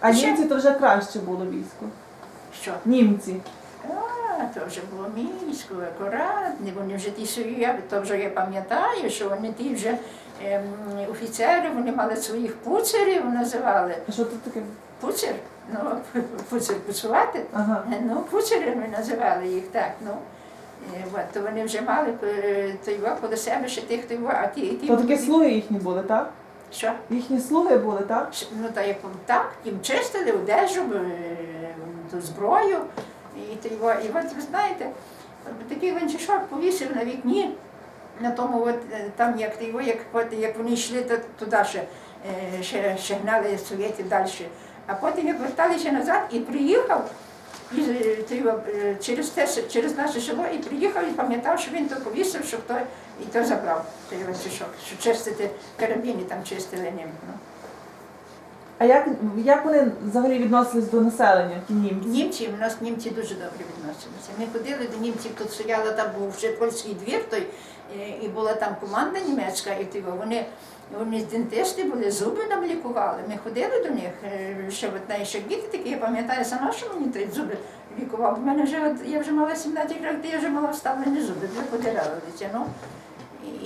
А Ще- німці то вже краще було військо. Що? Німці. А, то вже було місько, акуратні, вони вже ті свої, я- то вже я пам'ятаю, що вони ті вже ем, офіцери, вони мали своїх пуцерів, називали. А що тут таке? Пуцер, ну, пуцер пуцувати. Ага. Ну, пуцери ми називали їх так. Ну. Е, От, то вони вже мали е, то його коло себе ще тих, то його, а ті, ті То були- слуги їхні були, так? Що? Їхні слуги були, так? Ну, та як так, їм чистили одежу, е, ту зброю. І, то його, і от ви знаєте, такий венчишок повісив на вікні, на тому, от, е, там як то його, як, от, як вони йшли то, туди ще, е, ще, ще гнали совєтів далі. А потім як верталися назад і приїхав. Е, е, через те, через наше село і приїхав і пам'ятав, що він то повісив, що хто і то забрав той венчишок, що чистити карабіни там чистили ним. Ну. А як, як вони взагалі відносились до населення, ті німці? Німці, у нас німці дуже добре відносилися. Ми ходили до німців, тут стояла, там був вже польський двір той, е, і була там команда німецька, і типу, вони, вони дентисти були, зуби нам лікували. Ми ходили до них, е, ще от ще діти такі, я пам'ятаю сама, що мені той зуби лікував. У мене вже, от, я вже мала 17 років, я вже мала вставлені зуби, вже подирали дитя.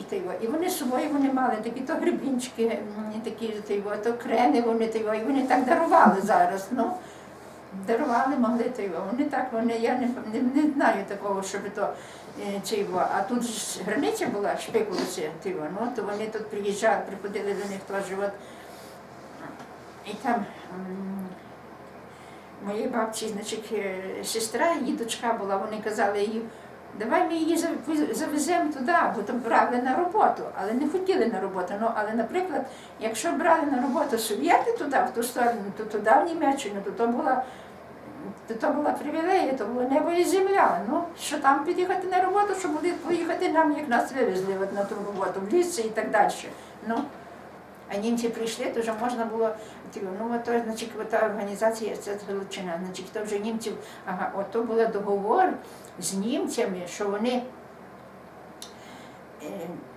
Тиво. і вони з собою вони мали такі то грибінчики, такі тиво, то крени, вони тиво, і вони так дарували зараз. Ну, дарували, могли тиво. Вони так, вони, я не, не, не знаю такого, щоб то е, чиво. А тут ж границя була, шпикулиця, тиво, ну, то вони тут приїжджали, приходили до них теж. І там моєї бабці, значить, е, сестра, її дочка була, вони казали їй, давай ми її завеземо туди, бо там брали на роботу, але не хотіли на роботу. Ну, але, наприклад, якщо брали на роботу совєти туди, в ту сторону, то туди в Німеччину, то то була. То, то була привілея, то було небо і земля. Ну, що там під'їхати на роботу, щоб буде поїхати нам, як нас вивезли от на ту роботу, в ліс і так далі. Ну, а німці прийшли, то вже можна було, ну то, значить, та організація, це Галичина, значить, то вже німців, ага, от то був договор з німцями, що вони, е,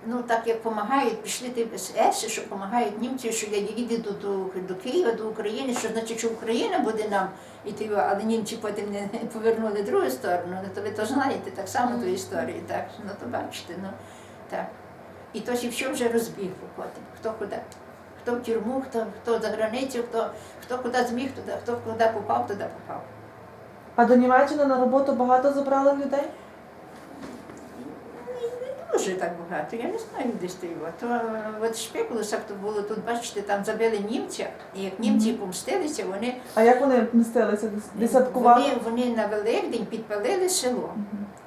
ну так як допомагають, пішли ті СС, що допомагають німцям, що я їду до, до, до Києва, до України, що значить, що Україна буде нам іти, але німці потім не повернули другу сторону, ну то ви то знаєте так само ту історію, так, ну то бачите, ну так. І то ще вже розбіг потім, хто куди. Хто в тюрму, хто, хто за границю, хто, хто куди зміг, туди, хто куди попав, туди попав. А до Німеччини на роботу багато забрали людей? Не дуже так багато, я не знаю, де стоїло. То от в Шпекулусах то було тут, бачите, там забили німця, і як німці помстилися, вони, А як вони мстилися? Десяткували? вони, вони на Великдень підпалили село.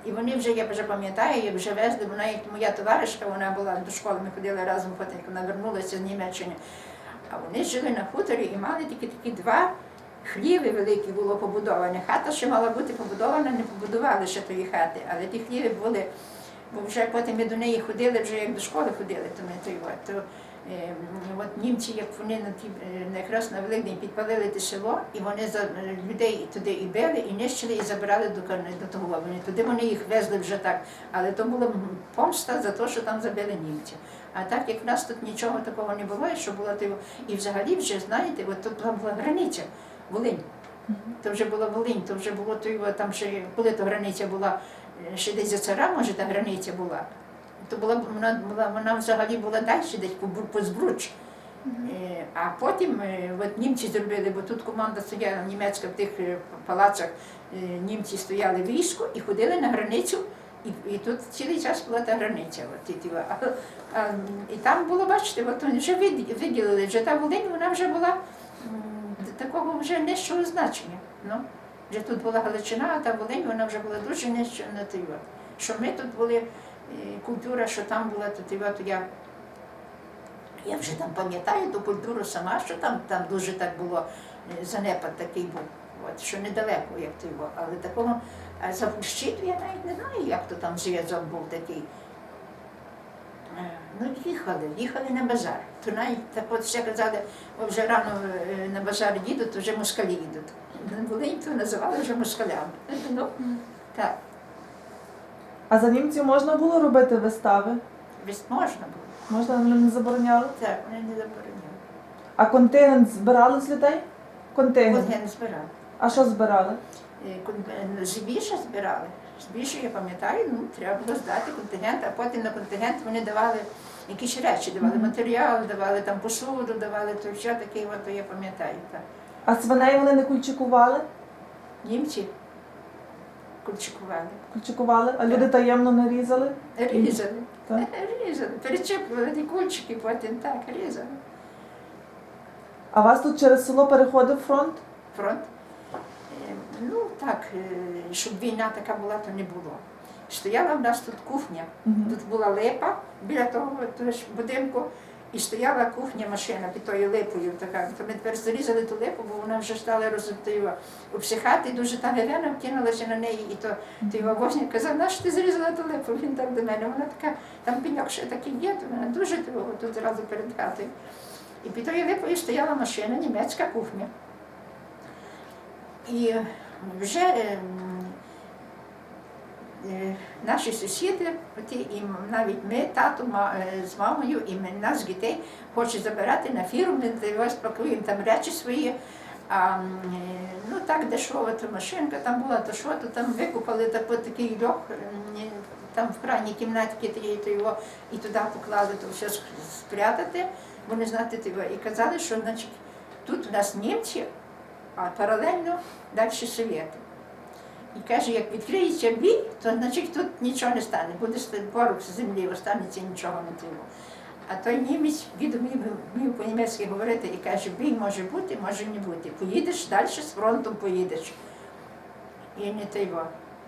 І вони вже, я вже пам'ятаю, як вже везли, бо навіть моя товаришка, вона була до школи, ми ходили разом, потім як вона вернулася з Німеччини. А вони жили на хуторі і мали тільки такі два хліви великі було побудовані. Хата ще мала бути побудована, не побудували ще тої хати, але ті хліви були, бо вже потім ми до неї ходили, вже як до школи ходили, то ми. То, е, от німці, як вони на ті е, на якраз на Великдень підпалили те село, і вони за е, людей туди і били, і нищили, і забирали до, до того. Вони туди вони їх везли вже так. Але то була помста за те, що там забили німці. А так як в нас тут нічого такого не було, і що було то, і взагалі вже знаєте, от тут там була границя, Волинь. То вже була Волинь, то вже було то там ще коли то границя була е, ще десь за цара, може та границя була. То була вона була вона взагалі була далі, десь по, по Збруч. Е, А потім е, от німці зробили, бо тут команда стояла німецька в тих е, палацах, німці стояли військо і ходили на границю. І, і тут цілий час була та границя. От, і, а, а, і там було, бачите, от вони вже від- виділили, вже та Волинь, вона вже була такого вже нижчого значення. Ну, вже тут була Галичина, а та Волинь, вона вже була дуже нижча на. Що ми тут були, культура, що там була, то, от я я вже там пам'ятаю ту культуру сама, що там, там дуже так було е, занепад такий був. От, що недалеко, як то його. Але такого а за Пущиту я навіть не знаю, як то там зв'язок був такий. Е, Ну, їхали, їхали на базар. То навіть так от ще казали, «О, вже рано е, на базар їдуть, то вже москалі їдуть. На Волинь то називали вже москалями. Ну, так, А за німців можна було робити вистави? весь можна було. Можна вони не забороняли? Так, вони не забороняли. А контингент збирали з людей? Контингент. Контингент збирали. А що збирали? Е, кон- Збіжжя збирали. Збіжжя, я пам'ятаю, ну, треба було здати контингент, а потім на контингент вони давали якісь речі, давали Мгм. матеріал, давали там посуду, давали то все таке, от я пам'ятаю. Так. А свиней вони не кульчикували? Німці кульчикували. Кульчикували, а люди таємно не різали? Різали. Так. Різали. Перечепували ті кульчики, потім так, різали. А вас тут через село переходив фронт? Фронт. Е, Ну так, е, щоб війна така була, то не було. Стояла в нас тут кухня. Тут була липа біля того, будинку, і стояла кухня машина під тою липою. Така. То ми тепер зарізали ту липу, бо вона вже стала розтою обсихати, і дуже та Гелена вкинулася на неї, і то той вагозник казав, нащо ти зарізала ту липу? Він так до мене. Вона така, там пеньок ще такий є, то вона дуже того тут зразу перед хатою. І під тою липою стояла машина, німецька кухня. І вже ем, наші сусіди, і навіть ми, тато е, з мамою, і нас дітей хочуть забирати на фірму, ми ось пакуємо там речі свої. А, е, ну так дешева та машинка там була, то що, то там викупали тако- такий льох, е, там в крайній кімнаті то його і туди поклали то все спрятати, бо не знати того. І казали, що значить, тут у нас німці, а паралельно далі совєти. І каже, як відкриється бій, то значить тут нічого не стане. Буде поруч землі, останеться нічого не треба. А той німець вмів по-німецьки говорити і каже, бій може бути, може не бути. Поїдеш далі з фронтом поїдеш. І не той.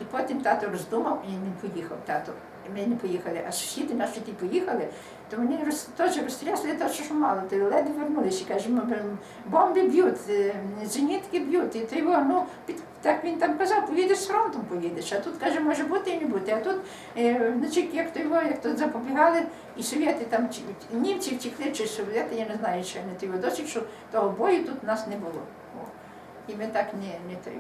І потім тато роздумав і він поїхав тато. Ми не поїхали. А сусіди наші ті поїхали, то вони роз, теж розстрясли те, що мало, то ледве вернулися. Каже, «М, м, бомби б'ють, е, зенітки б'ють. І то його, ну, під, так він там казав, поїдеш з фронтом, поїдеш. А тут каже, може бути і не бути. А тут, е, значить, як то його, як тут запобігали, і совєти там чи- німці втекли, чи совєти, я не знаю, що не того. Досить, що того бою тут нас не було. О. І ми так не, не того.